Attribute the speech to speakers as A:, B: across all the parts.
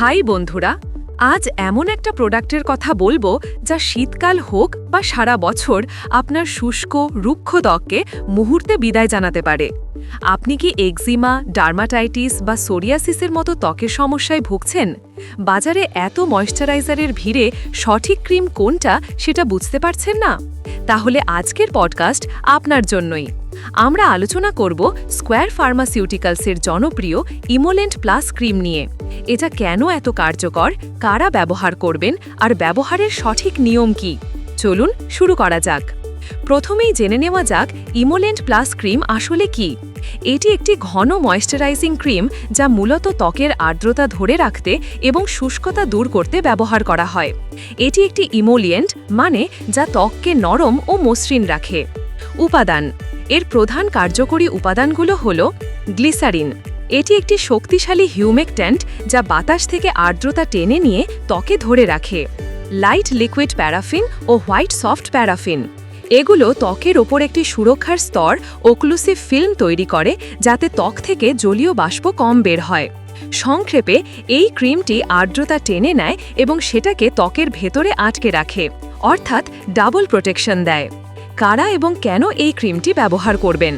A: High বন্ধুরা, আজ এমন একটা প্রোডাক্টের কথা বলব যা শীতকাল হোক বা সারা বছর আপনার শুষ্ক, রুক্ষ ত্বককে মুহূর্তে বিদায় জানাতে পারে। আপনি কি এক্সিমা ডার্মাটাইটিস বা সোরিয়াসিসের মতো ত্বকের সমস্যায় ভুগছেন? বাজারে এত ময়শ্চারাইজারের ভিড়ে সঠিক ক্রিম কোনটা সেটা বুঝতে পারছেন না? তাহলে আজকের পডকাস্ট আপনার জন্যই। আমরা আলোচনা করব স্কোয়ার ফার্মাসিউটিক্যালসের জনপ্রিয় ইমোলেন্ট প্লাস ক্রিম নিয়ে। এটা কেন এত কার্যকর? কারা ব্যবহার করবেন? আর ব্যবহারের সঠিক নিয়ম কি? চলুন শুরু করা যাক। প্রথমেই জেনে নেওয়া যাক ইমোলেন্ট প্লাস ক্রিম আসলে কি। এটি একটি ঘন ময়েশ্চারাইজিং ক্রিম যা মূলত ত্বকের আর্দ্রতা ধরে রাখতে এবং শুষ্কতা দূর করতে ব্যবহার করা হয়। এটি একটি ইমোলিয়েন্ট মানে যা ত্বককে নরম ও মসৃণ রাখে। উপাদান এর প্রধান কার্যকরী উপাদানগুলো হল গ্লিসারিন। এটি একটি শক্তিশালী হিউমেকট্যান্ট যা বাতাস থেকে আর্দ্রতা টেনে নিয়ে ত্বকে ধরে রাখে। লাইট লিকুইড প্যারাফিন ও হোয়াইট সফট প্যারাফিন। এগুলো ত্বকের ওপর একটি সুরক্ষার স্তর ওক্লুসিভ ফিল্ম তৈরি করে, যাতে ত্বক থেকে জলীয় বাষ্প কম বের হয়। সংক্ষেপে, এই ক্রিমটি আর্দ্রতা টেনে নেয় এবং সেটাকে ত্বকের ভেতরে আটকে রাখে, অর্থাৎ ডাবল প্রোটেকশন দেয়। কারা এবং কেন এই ক্রিমটি ব্যবহার করবেন?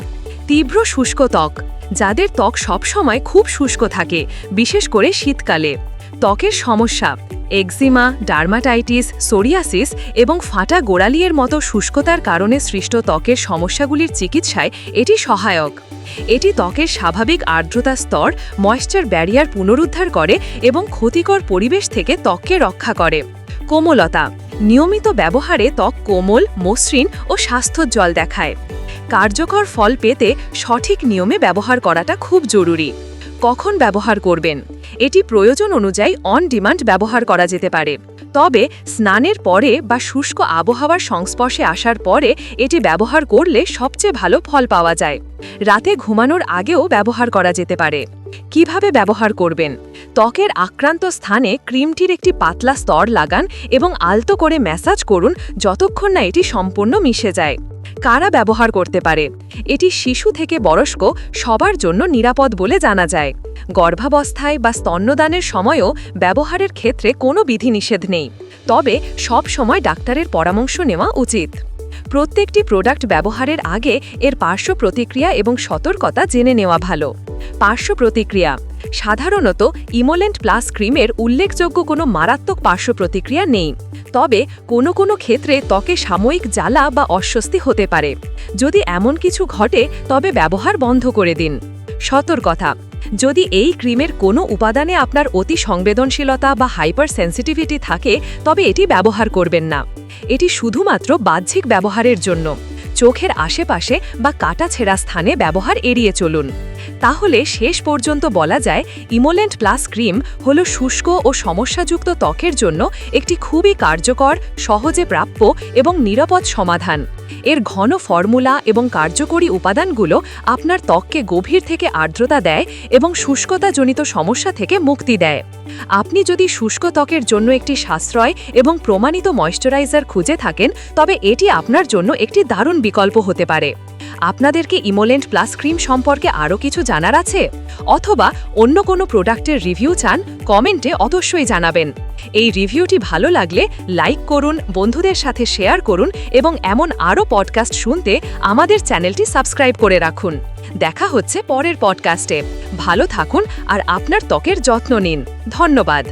A: তীব্র শুষ্ক ত্বক, যাদের ত্বক সবসময় খুব শুষ্ক থাকে, বিশেষ করে শীতকালে। ত্বকের সমস্যা এক্সিমা ডার্মাটাইটিস, সোরিয়াসিস এবং ফাটা গোড়ালিয়ের মতো শুষ্কতার কারণে সৃষ্ট ত্বকের সমস্যাগুলির চিকিৎসায় এটি সহায়ক। এটি ত্বকের স্বাভাবিক আর্দ্রতা স্তর ময়েশ্চার ব্যারিয়ার পুনরুদ্ধার করে এবং ক্ষতিকর পরিবেশ থেকে ত্বককে রক্ষা করে। কোমলতা। নিয়মিত ব্যবহারে ত্বক কোমল, মসৃণ ও স্বাস্থ্যোজ্জ্বল দেখায়। কার্যকর ফল পেতে সঠিক নিয়মে ব্যবহার করাটা খুব জরুরি। কখন ব্যবহার করবেন? এটি প্রয়োজন অনুযায়ী অন ডিমান্ড ব্যবহার করা যেতে পারে। তবে স্নানের পরে বা শুষ্ক আবহাওয়ার সংস্পর্শে আসার পরে এটি ব্যবহার করলে সবচেয়ে ভালো ফল পাওয়া যায়। রাতে ঘুমানোর আগেও ব্যবহার করা যেতে পারে। কীভাবে ব্যবহার করবেন? ত্বকের আক্রান্ত স্থানে ক্রিমটির একটি পাতলা স্তর লাগান এবং আলতো করে ম্যাসাজ করুন যতক্ষণ না এটি সম্পূর্ণ মিশে যায়। কারা ব্যবহার করতে পারে? এটি শিশু থেকে বয়স্ক সবার জন্য নিরাপদ বলে জানা যায়। গর্ভাবস্থায় বা স্তন্যদানের সময়ও ব্যবহারের ক্ষেত্রে কোনো বিধিনিষেধ নেই। তবে সব সময় ডাক্তারের পরামর্শ নেওয়া উচিত। প্রত্যেকটি প্রোডাক্ট ব্যবহারের আগে এর পার্শ্ব প্রতিক্রিয়া এবং সতর্কতা জেনে নেওয়া ভালো। পার্শ্ব প্রতিক্রিয়া সাধারণত ইমোলেন্ট প্লাস ক্রিমের উল্লেখযোগ্য কোনো মারাত্মক পার্শ্ব প্রতিক্রিয়া নেই। তবে কোনো কোনো ক্ষেত্রে ত্বকে সাময়িক জ্বালা বা অস্বস্তি হতে পারে। যদি এমন কিছু ঘটে, তবে ব্যবহার বন্ধ করে দিন। সতর্কতা। যদি এই ক্রিমের কোনো উপাদানে আপনার অতি সংবেদনশীলতা বা হাইপার সেন্সিটিভিটি থাকে, তবে এটি ব্যবহার করবেন না। এটি শুধুমাত্র বাহ্যিক ব্যবহারের জন্য। চোখের আশেপাশে বা কাটা ছেঁড়া স্থানে ব্যবহার এড়িয়ে চলুন। তাহলে শেষ পর্যন্ত বলা যায় ইমোলেন্ট প্লাস ক্রিম হল শুষ্ক ও সমস্যাযুক্ত ত্বকের জন্য একটি খুবই কার্যকর, সহজে প্রাপ্য এবং নিরাপদ সমাধান। এর ঘন ফর্মুলা এবং কার্যকরী উপাদানগুলো আপনার ত্বককে গভীর থেকে আর্দ্রতা দেয় এবং শুষ্কতাজনিত সমস্যা থেকে মুক্তি দেয়। আপনি যদি শুষ্ক ত্বকের জন্য একটি সাশ্রয় এবং প্রমাণিত ময়শ্চারাইজার খুঁজে থাকেন, তবে এটি আপনার জন্য একটি দারুণ বিকল্প হতে পারে। আপনাদেরকে ইমোলেন্ট প্লাস ক্রিম সম্পর্কে আরও কিছু জানার আছে? অথবা অন্য কোনো প্রোডাক্টের রিভিউ চান, কমেন্টে অবশ্যই জানাবেন। এই রিভিউটি ভালো লাগলে লাইক করুন, বন্ধুদের সাথে শেয়ার করুন এবং এমন আরও পডকাস্ট শুনতে আমাদের চ্যানেলটি সাবস্ক্রাইব করে রাখুন। দেখা হচ্ছে পরের পডকাস্টে। ভালো থাকুন আর আপনার ত্বকের যত্ন নিন। ধন্যবাদ।